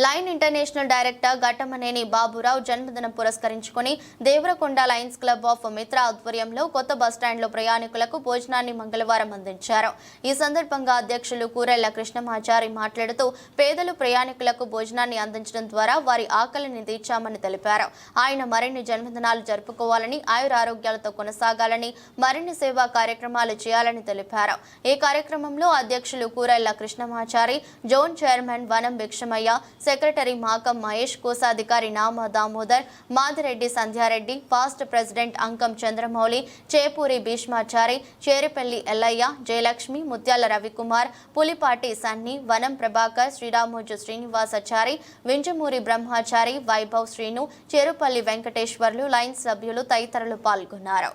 Lion international director Ghattamaneni Baburao జన్మదినం పురస్కరించుకొని Devarakonda lions club of Mitra ఆధ్వర్యంలో కొత్త బస్టాండ్లో ప్రయాణికులకు భోజనాన్ని మంగళవారం అందించారు. ఈ సందర్భంగా అధ్యక్షులు కూరెళ్ళ కృష్ణమాచారి మాట్లాడుతూ పేదలు ప్రయాణికులకు భోజనాన్ని అందించడం ద్వారా వారి ఆకలిని తీర్చామని తెలిపారు. ఆయన మరిన్ని జన్మదినాలు జరుపుకోవాలని ఆయురారోగ్యాలతో కొనసాగాలని మరిన్ని సేవా కార్యక్రమాలు చేయాలని తెలిపారు. ఈ కార్యక్రమంలో అధ్యక్షులు కూరెళ్ళ కృష్ణమాచారి జోన్ చైర్మన్ వనం భిక్షమయ్య సెక్రటరీ మాకం మహేష్ కోశాధికారి Nama Damodar Madireddy Sandhyareddy past president Ankam Chandramouli Chepuri Bhishmachari Cheripalli Ellaiah Jayalakshmi Mutyala Ravikumar Pulipati Sunny Vanam Prabhakar Sriramoju Srinivasachari Vinjamuri Brahmachari Vaibhav Srinu Cherupalli Venkateswarlu lion సభ్యులు తదితరులు పాల్గొన్నారు.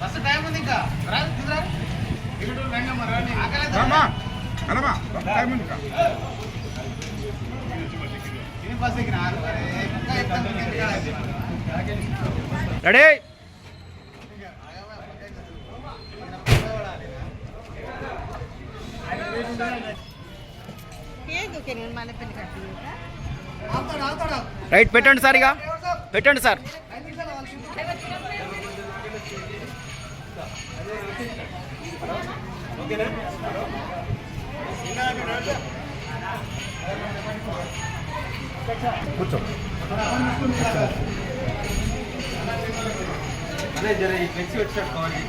Bus time ఉంది ఇంకా. రా తిన్నారా ఇక్కడ ready? Right పెట్టండి sir ఇక. పెట్టండి సార్. కూర్చో. అదే జర ఈ flexi వచ్చేట్టుకోవాలి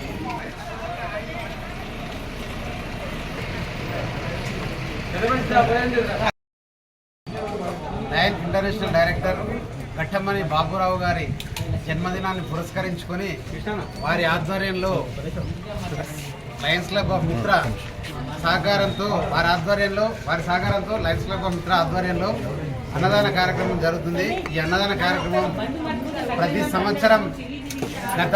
lion international director Ghattamaneni Baburao గారి జన్మదినాన్ని పురస్కరించుకొని వారి ఆధ్వర్యంలో లయన్స్ క్లబ్ ఆఫ్ మిత్ర సహకారంతో వారి ఆధ్వర్యంలో వారి సహకారంతో లయన్స్ క్లబ్ ఆఫ్ మిత్ర ఆధ్వర్యంలో అన్నదాన కార్యక్రమం జరుగుతుంది. ఈ అన్నదాన కార్యక్రమం ప్రతి సంవత్సరం గత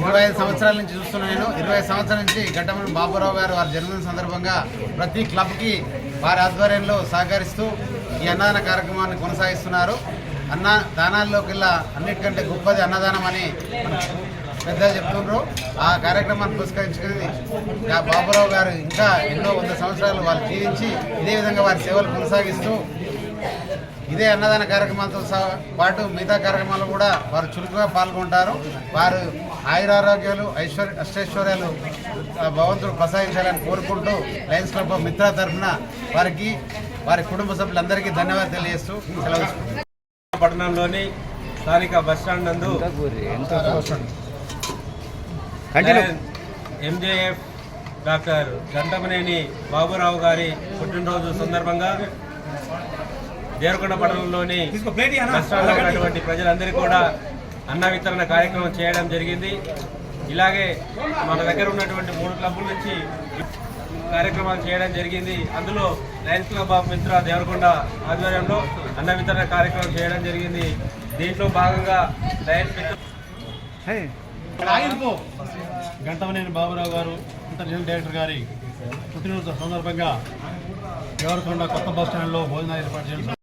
ఇరవై ఐదు సంవత్సరాల నుంచి చూస్తున్నా నేను. ఇరవై సంవత్సరాల నుంచి ఘట్టమని బాబురావు గారు వారి జన్మదిన సందర్భంగా ప్రతి క్లబ్కి వారి ఆధ్వర్యంలో సహకరిస్తూ ఈ అన్నదాన కార్యక్రమాన్ని కొనసాగిస్తున్నారు. అన్న దానాల్లోకెల్లా అన్నిటికంటే గొప్పది అన్నదానం అని పెద్దలు చెప్తున్నారు ఆ కార్యక్రమాన్ని పురస్కరించుకుని ఆ బాబురావు గారు ఇంకా ఎన్నో వంద సంవత్సరాలు వాళ్ళు జీవించి ఇదే విధంగా వారి సేవలు కొనసాగిస్తూ ఇదే అన్నదాన కార్యక్రమాలతో పాటు మిగతా కార్యక్రమాలు కూడా వారు చురుకుగా పాల్గొంటారు. వారు ఆయురారోగ్యాలు ఐశ్వర్య అష్టైశ్వర్యాలు ఆ, భగవంతుడు ప్రసాదించాలని కోరుకుంటూ లయన్స్ క్లబ్ మిత్ర తరఫున వారికి వారి కుటుంబ సభ్యులందరికీ ధన్యవాదాలు తెలియజేస్తూ సెలవు. పట్టణంలోని స్థానిక బస్టాండ్ నందు ఎంజేఎఫ్ డాక్టర్ గంటమనేని బాబురావు గారి పుట్టినరోజు సందర్భంగా దేవరకొండ పట్టణంలోని ఉన్నటువంటి ప్రజలందరికీ కూడా అన్న వితరణ కార్యక్రమం చేయడం జరిగింది. ఇలాగే మన దగ్గర ఉన్నటువంటి మూడు క్లబ్బుల నుంచి కార్యక్రమాలు చేయడం జరిగింది. అందులో lions club of Mitra Devarakonda ఆధ్వర్యంలో అన్న వితరణ కార్యక్రమం చేయడం జరిగింది. దీంట్లో భాగంగా లయన్స్ మిత్ర గంటమనేని బాబురావు గారు ఇంటర్నేషనల్ డైరెక్టర్ గారి పుట్టినరోజు సందర్భంగా దేవరకొండ కొత్త బస్ స్టాండ్లో భోజనాలు ఏర్పాటు చేయడం